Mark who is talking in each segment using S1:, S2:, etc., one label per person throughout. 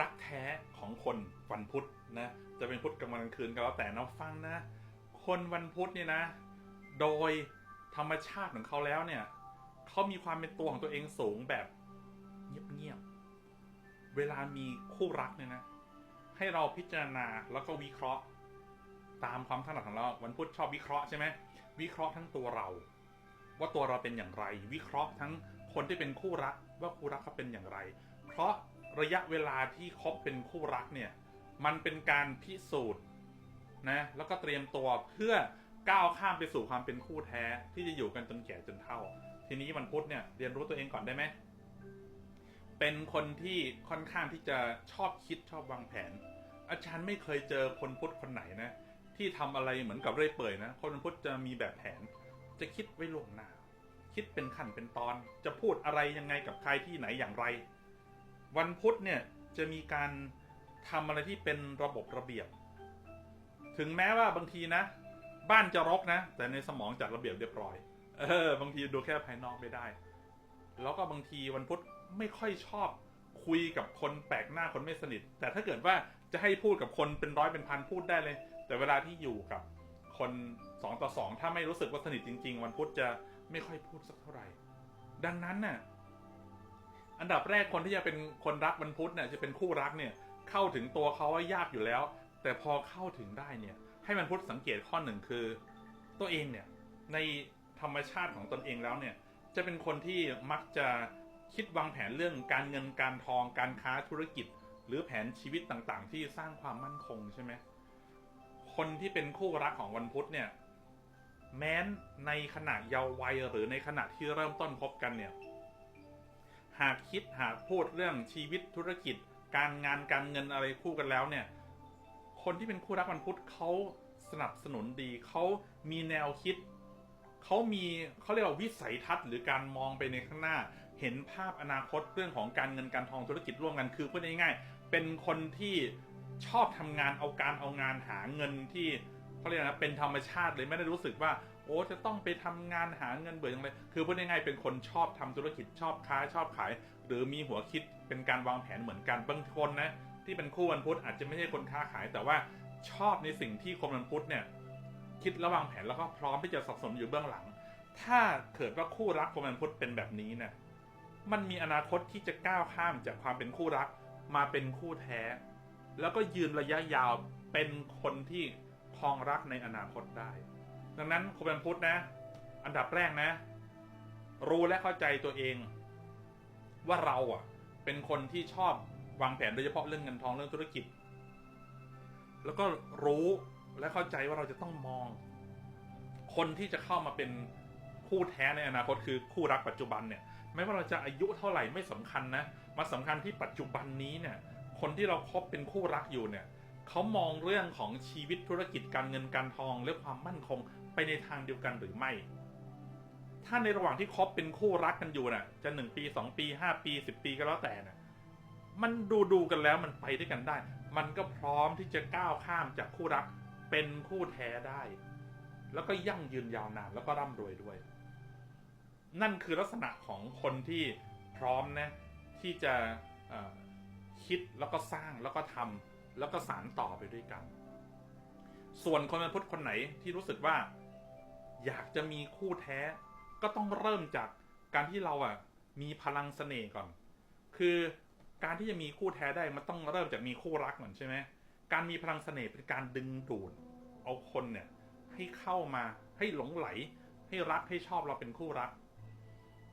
S1: รักแท้ของคนวันพุธนะจะเป็นพุธกลางวันกลางคืนก็แล้วแต่นะฟังนะ คนวันพุธเนี่ยนะ โดยธรรมชาติของเขาแล้วเนี่ยเขามีความเป็นตัวของตัวเองสูงแบบเงียบๆเวลามีคู่รักเนี่ยนะ ให้เราพิจารณาแล้วก็วิเคราะห์ ตามความถนัดของเราวันพุธชอบวิเคราะห์ใช่ไหมวิเคราะห์ทั้งตัวเรา ว่าตัวเราเป็นอย่างไร วิเคราะห์ทั้งคนที่เป็นคู่รักว่าคู่รักเขาเป็นอย่างไร เพราะ ระยะเวลาที่คบเป็นคู่รักเนี่ยมันเป็นการพิสูจน์นะแล้วก็เตรียมตัวเพื่อก้าวข้ามไปสู่ความเป็นคู่แท้ที่จะอยู่กันจนแก่จนเฒ่า ทีนี้วันพุธเนี่ยเรียนรู้ตัวเองก่อนได้ไหมเป็นคนที่ค่อนข้างที่จะชอบคิดชอบวางแผน อาจารย์ไม่เคยเจอคนพุทธคนไหนนะที่ทำอะไรเหมือนกับเรื่อยเปื่อยนะคนพุทธจะมีแบบแผน จะคิดไว้ล่วงหน้า คิดเป็นขั้นเป็นตอน จะพูดอะไรยังไงกับใครที่ไหนอย่างไร วันพุธเนี่ยจะมีการทำอะไรที่เป็นระบบระเบียบ ถึงแม้ว่าบางทีนะ บ้านจะรกนะ แต่ในสมองจัดระเบียบเรียบร้อย เออ บางทีดูแค่ภายนอกไม่ได้ แล้วก็บางทีวันพุธไม่ค่อยชอบคุยกับคนแปลกหน้าคนไม่สนิท แต่ถ้าเกิดว่าจะให้พูดกับคนเป็นร้อยเป็นพันพูดได้เลย แต่เวลาที่อยู่กับคนสองต่อสองถ้าไม่รู้สึกว่าสนิทจริง ๆ วันพุธจะไม่ค่อยพูดสักเท่าไหร่ ดังนั้นน่ะ อันดับแรกคนที่จะเป็นคนรักวันพุธเนี่ยจะเป็นคู่รักเนี่ยเข้าถึงตัวเขาว่ายากอยู่แล้ว แต่พอเข้าถึงได้เนี่ยให้มันพุธสังเกตข้อหนึ่งคือ ตัวเองเนี่ยในธรรมชาติของตนเองแล้วเนี่ยจะเป็นคนที่มักจะคิดวางแผนเรื่องการเงินการทองการค้าธุรกิจ หรือแผนชีวิตต่างๆ ที่สร้างความมั่นคงใช่ไหมคนที่เป็นคู่รักของวันพุธเนี่ยแม้นในขณะเยาว์วัยหรือในขณะที่เริ่มต้นคบกันเนี่ย หากคิดหากพูดเรื่องชีวิตธุรกิจ การงานการเงินอะไรคู่กันแล้วเนี่ย คนที่เป็นคู่รักวันพุธเขาสนับสนุนดีเขามีแนวคิดเขามีเขาเรียกว่าวิสัยทัศน์หรือการมองไปในข้างหน้า เห็นภาพอนาคตเรื่องของการเงินการทองธุรกิจร่วมกันคือพูดง่ายๆเป็นคนที่ชอบทำงานเอาการเอางานหาเงินที่ เขาเรียกนะเป็นธรรมชาติเลยไม่ได้รู้สึกว่าโอ้จะต้องไปทำงานหาเงินเบื่อจังเลยคือพูดง่ายๆเป็นคนชอบทำธุรกิจชอบค้าชอบขาย หรือมีหัวคิดเป็นการวางแผนเหมือนกันบางคนนะที่เป็นคู่วันพุธอาจจะไม่ใช่คนค้าขาย แต่ว่าชอบในสิ่งที่คนวันพุธเนี่ยคิดระวางแผนแล้วก็พร้อมที่จะสับสนุนอยู่เบื้องหลัง ถ้าเกิดว่าคู่รักคนวันพุธเป็นแบบนี้เนี่ยมันมีอนาคตที่จะก้าวข้ามจากความเป็นคู่รักมาเป็นคู่แท้ แล้วก็ยืนระยะยาวเป็นคนที่ ครองรักในอนาคตได้ ดังนั้นคนเป็นพุทธนะ อันดับแรกนะ รู้และเข้าใจตัวเอง ว่าเราอะ เป็นคนที่ชอบวางแผนโดยเฉพาะเรื่องเงินทองเรื่องธุรกิจ แล้วก็รู้และเข้าใจว่าเราจะต้องมอง คนที่จะเข้ามาเป็นคู่แท้ในอนาคตคือคู่รักปัจจุบันเนี่ยไม่ว่าเราจะอายุเท่าไหร่ไม่สำคัญนะมาสำคัญที่ปัจจุบันนี้เนี่ย คนที่เราคบเป็นคู่รักอยู่เนี่ย เขามองเรื่องของชีวิตธุรกิจการเงินการทองและความมั่นคงไปในทางเดียวกันหรือไม่ ถ้าในระหว่างที่คบเป็นคู่รักกันอยู่น่ะ จะหนึ่งปีสองปีห้าปีสิบปีก็แล้วแต่น่ะมันดูดูกันแล้วมันไปด้วยกันได้ มันก็พร้อมที่จะก้าวข้ามจากคู่รักเป็นคู่แท้ได้ แล้วก็ยั่งยืนยาวนานแล้วก็ร่ำรวยด้วย นั่นคือลักษณะของคนที่พร้อมนะที่จะคิดแล้วก็สร้างแล้วก็ทำ แล้วก็สารต่อไปด้วยกัน ส่วนคนเป็นพุทธคนไหนที่รู้สึกว่า อยากจะมีคู่แท้ ก็ต้องเริ่มจากการที่เราอะ มีพลังเสน่ห์ก่อน คือการที่จะมีคู่แท้ได้มันต้องเริ่มจากมีคู่รักก่อนใช่ไหมการมีพลังเสน่ห์เป็นการดึงดูดเอาคนเนี่ย ให้เข้ามาให้หลงไหล ให้รักให้ชอบเราเป็นคู่รัก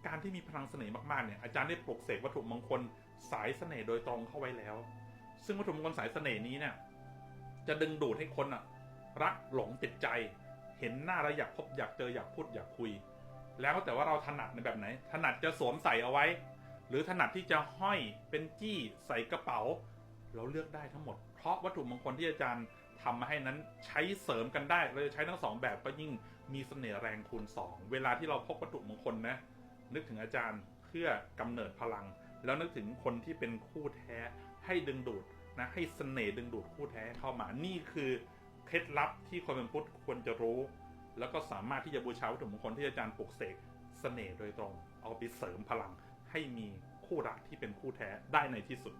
S1: การที่มีพลังเสน่ห์มากๆเนี่ยอาจารย์ได้ปลุกเสกวัตถุมงคลสายเสน่ห์โดยตรงเข้าไว้แล้ว ซึ่งวัตถุมงคลสายเสน่ห์นี้เนี่ย จะดึงดูดให้คนอะรักหลงติดใจ เห็นหน้าแล้วอยากพบอยากเจออยากพูดอยากคุย แล้วแต่ว่าเราถนัดในแบบไหน ถนัดจะสวมใส่เอาไว้ หรือถนัดที่จะห้อยเป็นจี้ใส่กระเป๋า เราเลือกได้ทั้งหมด เพราะวัตถุมงคลที่อาจารย์ทำมาให้นั้นใช้เสริมกันได้ เราจะใช้ทั้งสองแบบก็ยิ่งมีเสน่ห์แรงคูณสองเวลาที่เราพกวัตถุมงคลนะนึกถึงอาจารย์เพื่อกำเนิดพลัง แล้วนึกถึงคนที่เป็นคู่แท้ ให้ดึงดูดนะให้เสน่ห์ดึงดูดคู่แท้เข้ามานี่คือเคล็ดลับที่คนเป็นพุทธควรจะรู้ แล้วก็สามารถที่จะบูชาวัตถุมงคลที่อาจารย์ปลุกเสกเสน่ห์โดยตรง เอาไปเสริมพลังให้มีคู่รักที่เป็นคู่แท้ได้ในที่สุด